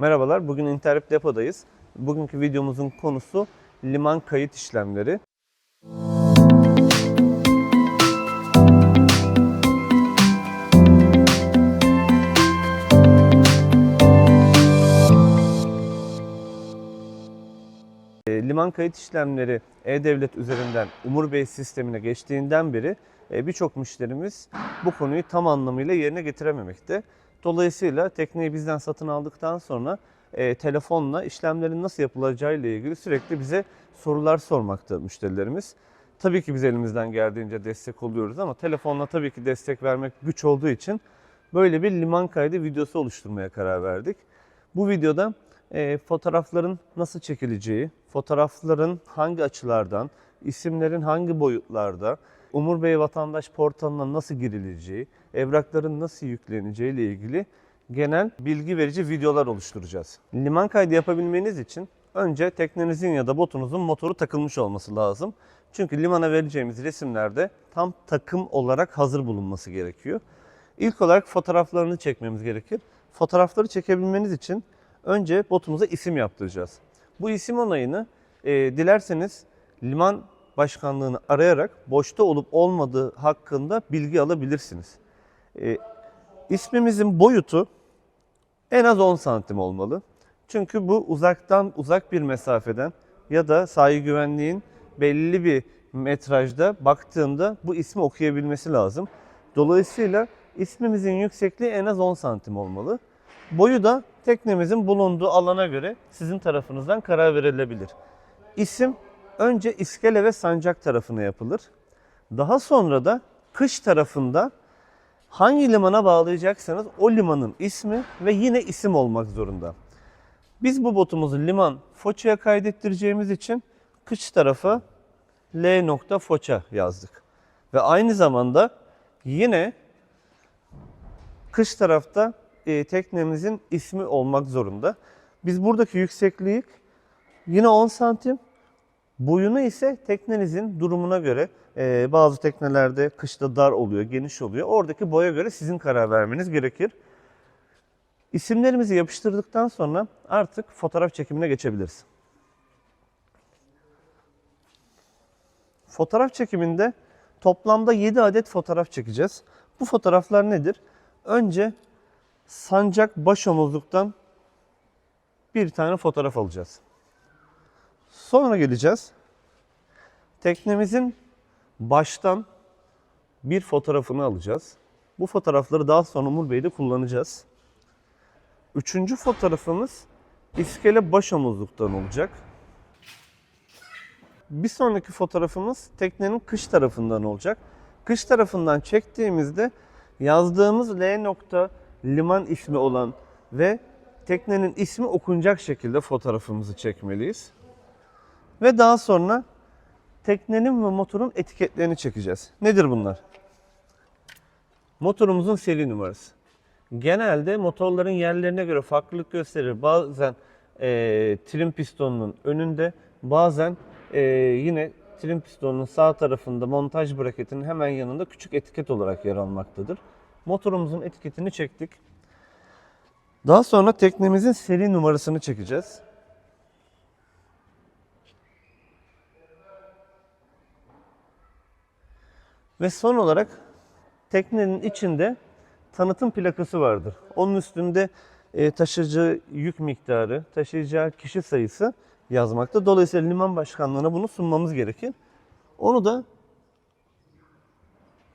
Merhabalar, bugün Interrep Depo'dayız. Bugünkü videomuzun konusu liman kayıt işlemleri. E, Liman kayıt işlemleri E-Devlet üzerinden Umur Bey sistemine geçtiğinden beri e, birçok müşterimiz bu konuyu tam anlamıyla yerine getirememekte. Dolayısıyla tekneyi bizden satın aldıktan sonra e, telefonla işlemlerin nasıl yapılacağı ile ilgili sürekli bize sorular sormakta müşterilerimiz. Tabii ki biz elimizden geldiğince destek oluyoruz ama telefonla tabii ki destek vermek güç olduğu için böyle bir liman kaydı videosu oluşturmaya karar verdik. Bu videoda e, fotoğrafların nasıl çekileceği, fotoğrafların hangi açılardan, isimlerin hangi boyutlarda, Umur Bey vatandaş portalına nasıl girileceği, evrakların nasıl yükleneceği ile ilgili genel bilgi verici videolar oluşturacağız. Liman kaydı yapabilmeniz için önce teknenizin ya da botunuzun motoru takılmış olması lazım. Çünkü limana vereceğimiz resimlerde tam takım olarak hazır bulunması gerekiyor. İlk olarak fotoğraflarını çekmemiz gerekir. Fotoğrafları çekebilmeniz için önce botumuza isim yaptıracağız. Bu isim onayını e, dilerseniz liman başkanlığını arayarak boşta olup olmadığı hakkında bilgi alabilirsiniz. E, ismimizin boyutu en az 10 santim olmalı. Çünkü bu uzaktan uzak bir mesafeden ya da sahil güvenliğin belli bir metrajda baktığında bu ismi okuyabilmesi lazım. Dolayısıyla ismimizin yüksekliği en az 10 santim olmalı. Boyu da teknemizin bulunduğu alana göre sizin tarafınızdan karar verilebilir. İsim önce iskele ve sancak tarafına yapılır. Daha sonra da kış tarafında hangi limana bağlayacaksanız o limanın ismi ve yine isim olmak zorunda. Biz bu botumuzu liman Foça'ya kaydettireceğimiz için kış tarafa L. Foça yazdık. Ve aynı zamanda yine kış tarafta e, teknemizin ismi olmak zorunda. Biz buradaki yüksekliği yine 10 santim, boyunu ise teknenizin durumuna göre e, bazı teknelerde kışta dar oluyor, geniş oluyor. Oradaki boya göre sizin karar vermeniz gerekir. İsimlerimizi yapıştırdıktan sonra artık fotoğraf çekimine geçebiliriz. Fotoğraf çekiminde toplamda 7 adet fotoğraf çekeceğiz. Bu fotoğraflar nedir? Önce sancak başomuzluktan bir tane fotoğraf alacağız. Sonra geleceğiz. Teknemizin baştan bir fotoğrafını alacağız. Bu fotoğrafları daha sonra Umur Bey'de kullanacağız. Üçüncü fotoğrafımız iskele baş omuzluktan olacak. Bir sonraki fotoğrafımız teknenin kış tarafından olacak. Kış tarafından çektiğimizde yazdığımız L nokta liman ismi olan ve teknenin ismi okunacak şekilde fotoğrafımızı çekmeliyiz. Ve daha sonra teknenin ve motorun etiketlerini çekeceğiz. Nedir bunlar? Motorumuzun seri numarası. Genelde motorların yerlerine göre farklılık gösterir. Bazen e, trim pistonunun önünde, bazen e, yine trim pistonunun sağ tarafında montaj braketinin hemen yanında küçük etiket olarak yer almaktadır. Motorumuzun etiketini çektik. Daha sonra teknemizin seri numarasını çekeceğiz. Ve son olarak teknenin içinde tanıtım plakası vardır. Onun üstünde e, taşıyacağı yük miktarı, taşıyacağı kişi sayısı yazmakta. Dolayısıyla liman başkanlığına bunu sunmamız gerekir. Onu da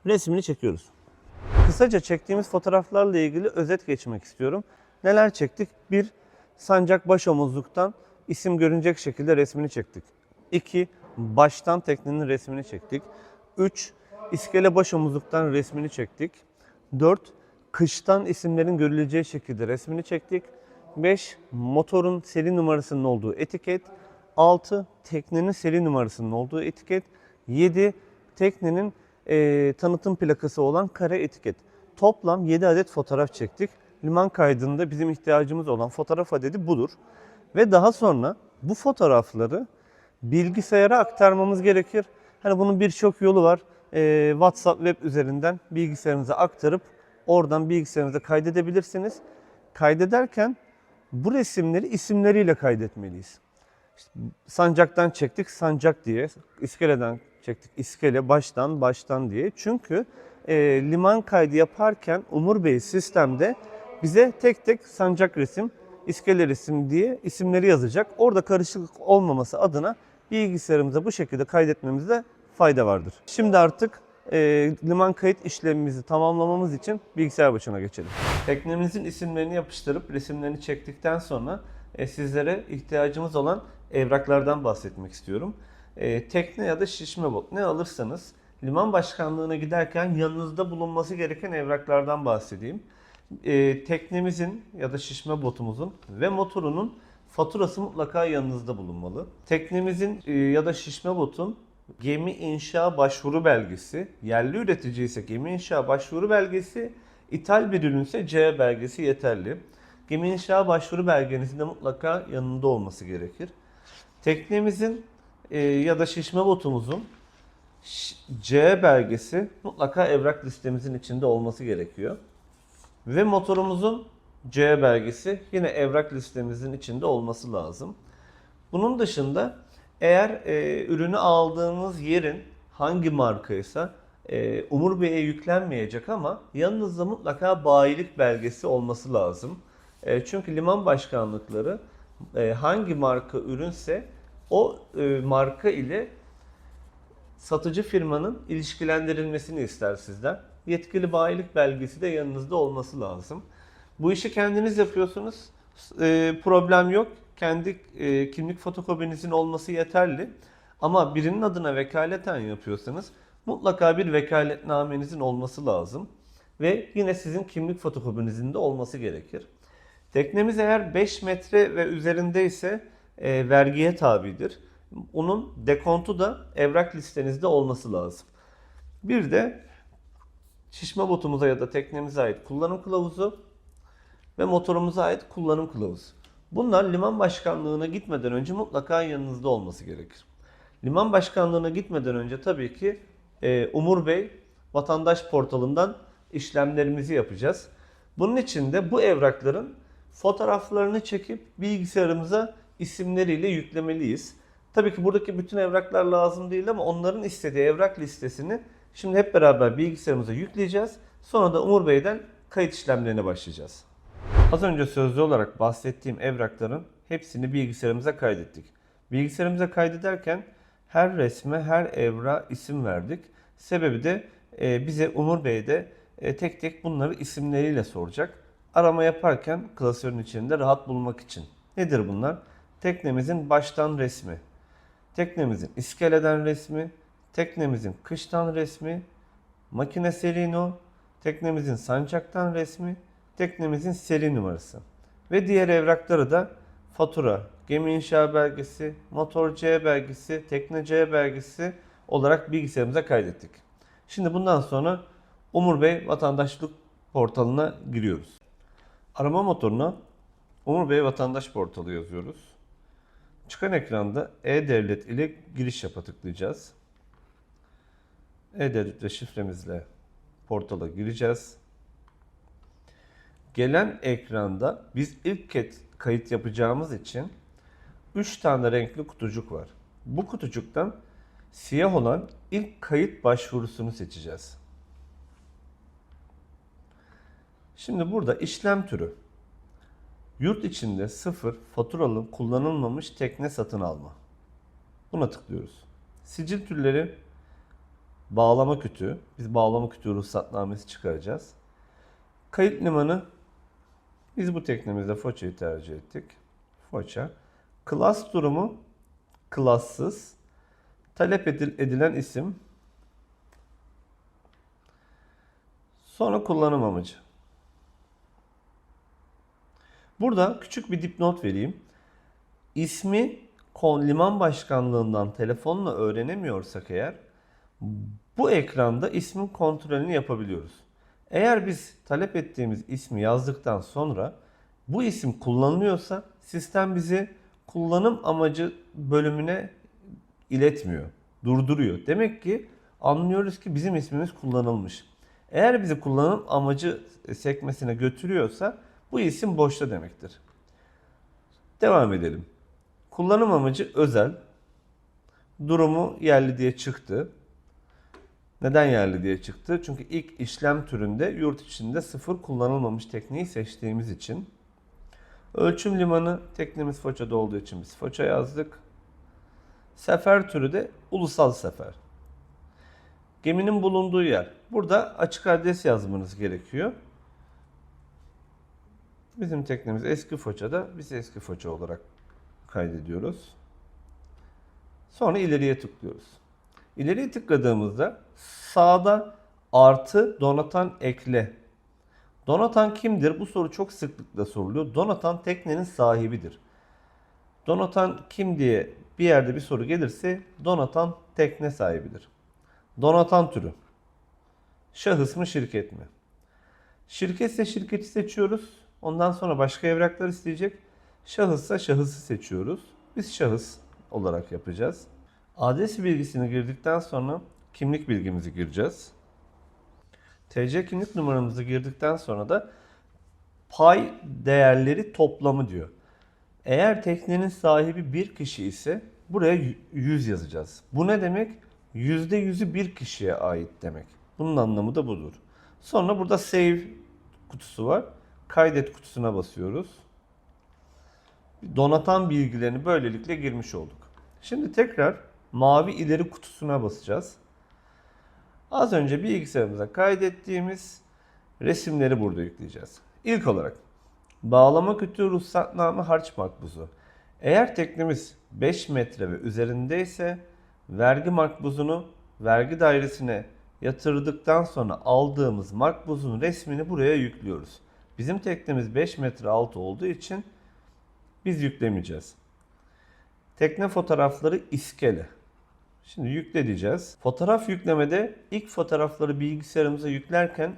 resmini çekiyoruz. Kısaca çektiğimiz fotoğraflarla ilgili özet geçmek istiyorum. Neler çektik? Bir, sancak baş omuzluktan isim görünecek şekilde resmini çektik. İki, baştan teknenin resmini çektik. Üç, iskele baş omuzluktan resmini çektik. Dört, kıştan isimlerin görüleceği şekilde resmini çektik. 5. Motorun seri numarasının olduğu etiket. 6. Teknenin seri numarasının olduğu etiket. 7. Teknenin e, tanıtım plakası olan kare etiket. Toplam 7 adet fotoğraf çektik. Liman kaydında bizim ihtiyacımız olan fotoğraf adedi budur. Ve daha sonra bu fotoğrafları bilgisayara aktarmamız gerekir. Hani bunun birçok yolu var. E, WhatsApp web üzerinden bilgisayarınıza aktarıp oradan bilgisayarınıza kaydedebilirsiniz. Kaydederken bu resimleri isimleriyle kaydetmeliyiz. İşte sancaktan çektik sancak diye, iskeleden çektik iskele, baştan baştan diye. Çünkü e, liman kaydı yaparken Umur Bey sistemde bize tek tek sancak resim, iskele resim diye isimleri yazacak. Orada karışıklık olmaması adına bilgisayarımıza bu şekilde kaydetmemizde fayda vardır. Şimdi artık e, liman kayıt işlemimizi tamamlamamız için bilgisayar başına geçelim. Teknemizin isimlerini yapıştırıp resimlerini çektikten sonra e, sizlere ihtiyacımız olan evraklardan bahsetmek istiyorum. E, tekne ya da şişme bot ne alırsanız liman başkanlığına giderken yanınızda bulunması gereken evraklardan bahsedeyim. E, teknemizin ya da şişme botumuzun ve motorunun faturası mutlaka yanınızda bulunmalı. Teknemizin e, ya da şişme botun gemi inşa başvuru belgesi, yerli üretici ise gemi inşa başvuru belgesi, ithal bir ürünse C belgesi yeterli. Gemi inşa başvuru belgenizin de mutlaka yanında olması gerekir. Teknemizin e, ya da şişme botumuzun C belgesi mutlaka evrak listemizin içinde olması gerekiyor. Ve motorumuzun C belgesi yine evrak listemizin içinde olması lazım. Bunun dışında eğer e, ürünü aldığınız yerin hangi markaysa e, Umur Bey'e yüklenmeyecek ama yanınızda mutlaka bayilik belgesi olması lazım. E, çünkü liman başkanlıkları e, hangi marka ürünse o e, marka ile satıcı firmanın ilişkilendirilmesini ister sizden. Yetkili bayilik belgesi de yanınızda olması lazım. Bu işi kendiniz yapıyorsunuz. e, problem yok. Kendi e, kimlik fotokopinizin olması yeterli. Ama birinin adına vekaleten yapıyorsanız mutlaka bir vekaletnamenizin olması lazım. Ve yine sizin kimlik fotokopinizin de olması gerekir. Teknemiz eğer 5 metre ve üzerindeyse e, vergiye tabidir. Onun dekontu da evrak listenizde olması lazım. Bir de şişme botumuza ya da teknemize ait kullanım kılavuzu ve motorumuza ait kullanım kılavuzu. Bunlar liman başkanlığına gitmeden önce mutlaka yanınızda olması gerekir. Liman başkanlığına gitmeden önce tabii ki e, Umur Bey vatandaş portalından işlemlerimizi yapacağız. Bunun için de bu evrakların fotoğraflarını çekip bilgisayarımıza isimleriyle yüklemeliyiz. Tabii ki buradaki bütün evraklar lazım değil ama onların istediği evrak listesini şimdi hep beraber bilgisayarımıza yükleyeceğiz. Sonra da Umur Bey'den kayıt işlemlerine başlayacağız. Az önce sözlü olarak bahsettiğim evrakların hepsini bilgisayarımıza kaydettik. Bilgisayarımıza kaydederken her resme, her evra isim verdik. Sebebi de e, bize Umur Bey de e, tek tek bunları isimleriyle soracak. Arama yaparken klasörün içinde rahat bulmak için. Nedir bunlar? Teknemizin baştan resmi, teknemizin iskeleden resmi, teknemizin kıştan resmi, makine selino, teknemizin sancaktan resmi, teknemizin seri numarası. Ve diğer evrakları da fatura, gemi inşa belgesi, motor C belgesi, tekne C belgesi olarak bilgisayarımıza kaydettik. Şimdi bundan sonra Umur Bey vatandaşlık portalına giriyoruz. Arama motoruna Umur Bey vatandaş portalı yazıyoruz. Çıkan ekranda E-Devlet ile giriş yapa tıklayacağız. E-Devlet ve şifremizle portala gireceğiz. Gelen ekranda biz ilk kayıt yapacağımız için 3 tane renkli kutucuk var. Bu kutucuktan siyah olan ilk kayıt başvurusunu seçeceğiz. Şimdi burada işlem türü. Yurt içinde sıfır faturalı kullanılmamış tekne satın alma. Buna tıklıyoruz. Sicil türleri bağlama kütüğü. Biz bağlama kütüğü ruhsatnamesi çıkaracağız. Kayıt limanı biz bu teknemizde Foça'yı tercih ettik. Foça. Klas durumu klassız. Talep edil- edilen isim. Sonra kullanım amacı. Burada küçük bir dipnot vereyim. İsmi liman başkanlığından telefonla öğrenemiyorsak eğer bu ekranda ismin kontrolünü yapabiliyoruz. Eğer biz talep ettiğimiz ismi yazdıktan sonra bu isim kullanılıyorsa sistem bizi kullanım amacı bölümüne iletmiyor, durduruyor. Demek ki anlıyoruz ki bizim ismimiz kullanılmış. Eğer bizi kullanım amacı sekmesine götürüyorsa bu isim boşta demektir. Devam edelim. Kullanım amacı özel. Durumu yerli diye çıktı. Neden yerli diye çıktı? Çünkü ilk işlem türünde yurt içinde sıfır kullanılmamış tekneyi seçtiğimiz için. Ölçüm limanı teknemiz Foça'da olduğu için biz Foça yazdık. Sefer türü de ulusal sefer. Geminin bulunduğu yer. Burada açık adres yazmanız gerekiyor. Bizim teknemiz eski Foça'da. Biz eski Foça olarak kaydediyoruz. Sonra ileriye tıklıyoruz. İleriye tıkladığımızda sağda artı donatan ekle. Donatan kimdir? Bu soru çok sıklıkla soruluyor. Donatan teknenin sahibidir. Donatan kim diye bir yerde bir soru gelirse donatan tekne sahibidir. Donatan türü. Şahıs mı şirket mi? Şirketse şirketi seçiyoruz. Ondan sonra başka evraklar isteyecek. Şahıssa şahısı seçiyoruz. Biz şahıs olarak yapacağız. Adres bilgisini girdikten sonra kimlik bilgimizi gireceğiz. TC kimlik numaramızı girdikten sonra da pay değerleri toplamı diyor. Eğer teknenin sahibi bir kişi ise buraya 100 yazacağız. Bu ne demek? %100'ü bir kişiye ait demek. Bunun anlamı da budur. Sonra burada save kutusu var. Kaydet kutusuna basıyoruz. Donatan bilgilerini böylelikle girmiş olduk. Şimdi tekrar mavi ileri kutusuna basacağız. Az önce bilgisayarımıza kaydettiğimiz resimleri burada yükleyeceğiz. İlk olarak bağlama kütüğü ruhsatname harç makbuzu. Eğer teknemiz 5 metre ve üzerindeyse vergi makbuzunu vergi dairesine yatırdıktan sonra aldığımız makbuzun resmini buraya yüklüyoruz. Bizim teknemiz 5 metre altı olduğu için biz yüklemeyeceğiz. Tekne fotoğrafları iskele. Şimdi yükle diyeceğiz. Fotoğraf yüklemede ilk fotoğrafları bilgisayarımıza yüklerken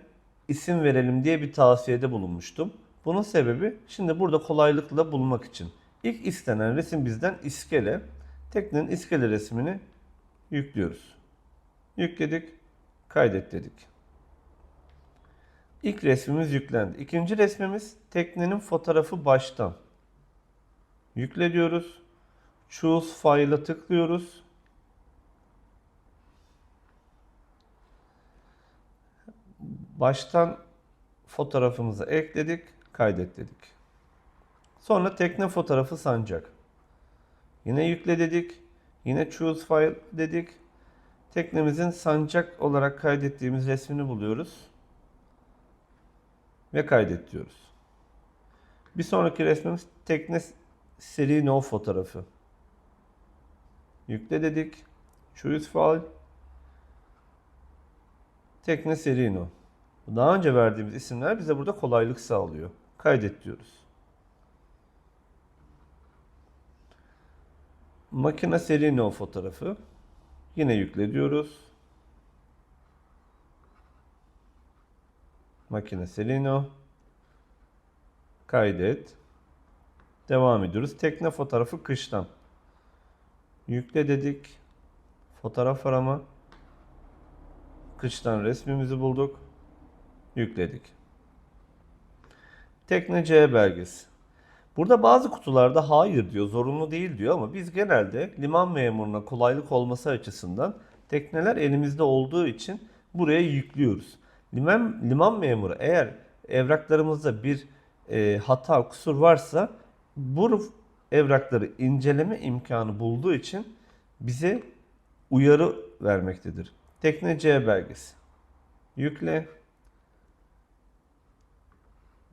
isim verelim diye bir tavsiyede bulunmuştum. Bunun sebebi şimdi burada kolaylıkla bulmak için. İlk istenen resim bizden iskele. Teknenin iskele resmini yüklüyoruz. Yükledik, kaydet dedik. İlk resmimiz yüklendi. İkinci resmimiz teknenin fotoğrafı baştan. Yükle diyoruz. Choose file'a tıklıyoruz. Baştan fotoğrafımızı ekledik, kaydet dedik. Sonra tekne fotoğrafı sancak. Yine yükle dedik. Yine choose file dedik. Teknemizin sancak olarak kaydettiğimiz resmini buluyoruz. Ve kaydet diyoruz. Bir sonraki resmimiz tekne seri no fotoğrafı. Yükle dedik. Choose file. Tekne seri no. Daha önce verdiğimiz isimler bize burada kolaylık sağlıyor. Kaydet diyoruz. Makine seri no fotoğrafı. Yine yükle diyoruz. Makine seri no. Kaydet. Devam ediyoruz. Tekne fotoğrafı kıştan. Yükle dedik. Fotoğraf arama. Kıştan resmimizi bulduk. Yükledik. Tekne C belgesi. Burada bazı kutularda hayır diyor, zorunlu değil diyor ama biz genelde liman memuruna kolaylık olması açısından tekneler elimizde olduğu için buraya yüklüyoruz. Liman, liman memuru eğer evraklarımızda bir e, hata, kusur varsa bu evrakları inceleme imkanı bulduğu için bize uyarı vermektedir. Tekne C belgesi. Yükle.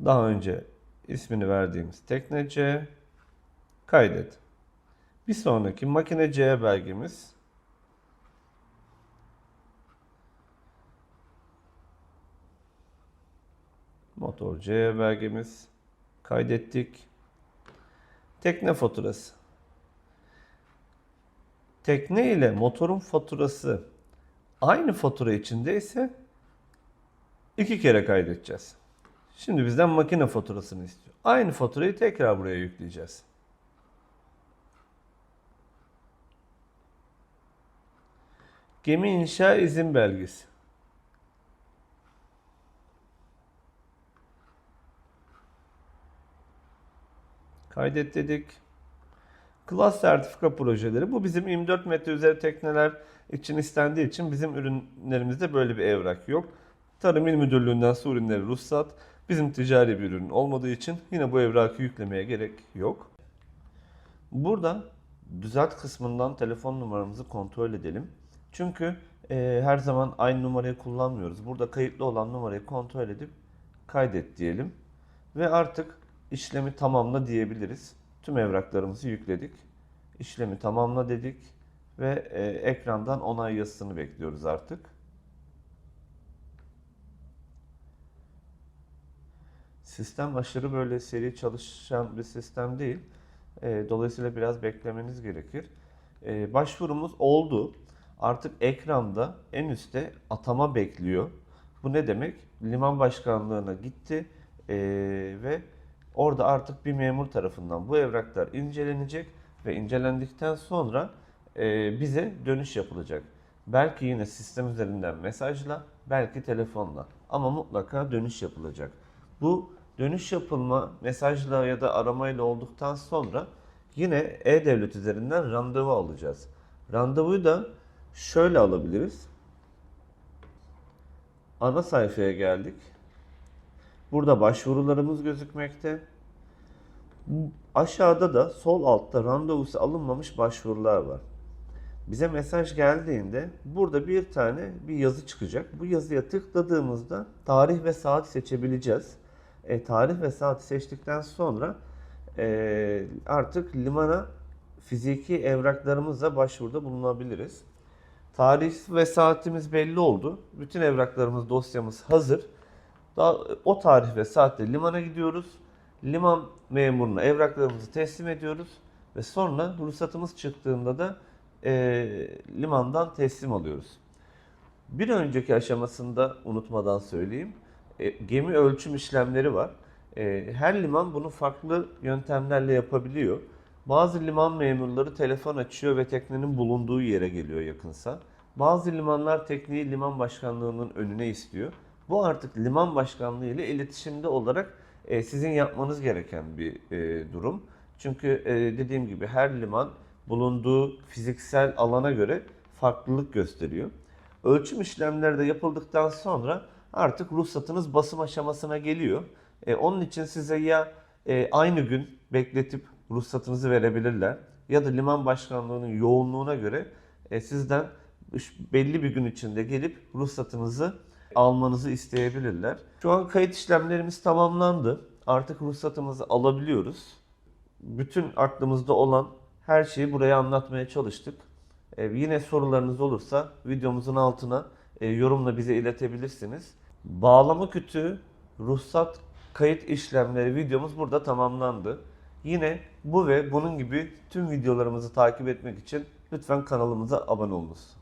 Daha önce ismini verdiğimiz tekne C. Kaydet. Bir sonraki makine C belgemiz. Motor C belgemiz. Kaydettik. Tekne faturası. Tekne ile motorun faturası aynı fatura içindeyse iki kere kaydedeceğiz. Şimdi bizden makine faturasını istiyor. Aynı faturayı tekrar buraya yükleyeceğiz. Gemi inşa izin belgesi. Kaydet dedik. Klas sertifika projeleri. Bu bizim 24 metre üzeri tekneler için istendiği için bizim ürünlerimizde böyle bir evrak yok. Tarım İl Müdürlüğü'nden su ürünleri ruhsat. Bizim ticari bir ürün olmadığı için yine bu evrakı yüklemeye gerek yok. Burada düzelt kısmından telefon numaramızı kontrol edelim. Çünkü e, her zaman aynı numarayı kullanmıyoruz. Burada kayıtlı olan numarayı kontrol edip kaydet diyelim. Ve artık işlemi tamamla diyebiliriz. Tüm evraklarımızı yükledik. İşlemi tamamla dedik ve e, ekrandan onay yazısını bekliyoruz artık. Sistem aşırı böyle seri çalışan bir sistem değil. E, dolayısıyla biraz beklemeniz gerekir. E, başvurumuz oldu. Artık ekranda en üstte atama bekliyor. Bu ne demek? Liman başkanlığına gitti e, ve orada artık bir memur tarafından bu evraklar incelenecek ve incelendikten sonra e, bize dönüş yapılacak. Belki yine sistem üzerinden mesajla, belki telefonla ama mutlaka dönüş yapılacak. Bu dönüş yapılma mesajla ya da aramayla olduktan sonra yine e-devlet üzerinden randevu alacağız. Randevuyu da şöyle alabiliriz. Ana sayfaya geldik. Burada başvurularımız gözükmekte. Aşağıda da sol altta randevusu alınmamış başvurular var. Bize mesaj geldiğinde burada bir tane bir yazı çıkacak. Bu yazıya tıkladığımızda tarih ve saat seçebileceğiz. E, tarih ve saati seçtikten sonra e, artık limana fiziki evraklarımızla başvuruda bulunabiliriz. Tarih ve saatimiz belli oldu. Bütün evraklarımız, dosyamız hazır. Daha, o tarih ve saatte limana gidiyoruz. Liman memuruna evraklarımızı teslim ediyoruz. Ve sonra ruhsatımız çıktığında da e, limandan teslim alıyoruz. Bir önceki aşamasında unutmadan söyleyeyim. E, gemi ölçüm işlemleri var. E, her liman bunu farklı yöntemlerle yapabiliyor. Bazı liman memurları telefon açıyor ve teknenin bulunduğu yere geliyor yakınsa. Bazı limanlar tekneyi liman başkanlığının önüne istiyor. Bu artık liman başkanlığı ile iletişimde olarak e, sizin yapmanız gereken bir durum. Çünkü dediğim gibi her liman bulunduğu fiziksel alana göre farklılık gösteriyor. Ölçüm işlemleri de yapıldıktan sonra artık ruhsatınız basım aşamasına geliyor. E, onun için size ya e, aynı gün bekletip ruhsatınızı verebilirler ya da liman başkanlığının yoğunluğuna göre e, sizden belli bir gün içinde gelip ruhsatınızı almanızı isteyebilirler. Şu an kayıt işlemlerimiz tamamlandı. Artık ruhsatımızı alabiliyoruz. Bütün aklımızda olan her şeyi buraya anlatmaya çalıştık. Ee, yine sorularınız olursa videomuzun altına e, yorumla bize iletebilirsiniz. Bağlama kütüğü, ruhsat, kayıt işlemleri videomuz burada tamamlandı. Yine bu ve bunun gibi tüm videolarımızı takip etmek için lütfen kanalımıza abone olunuz.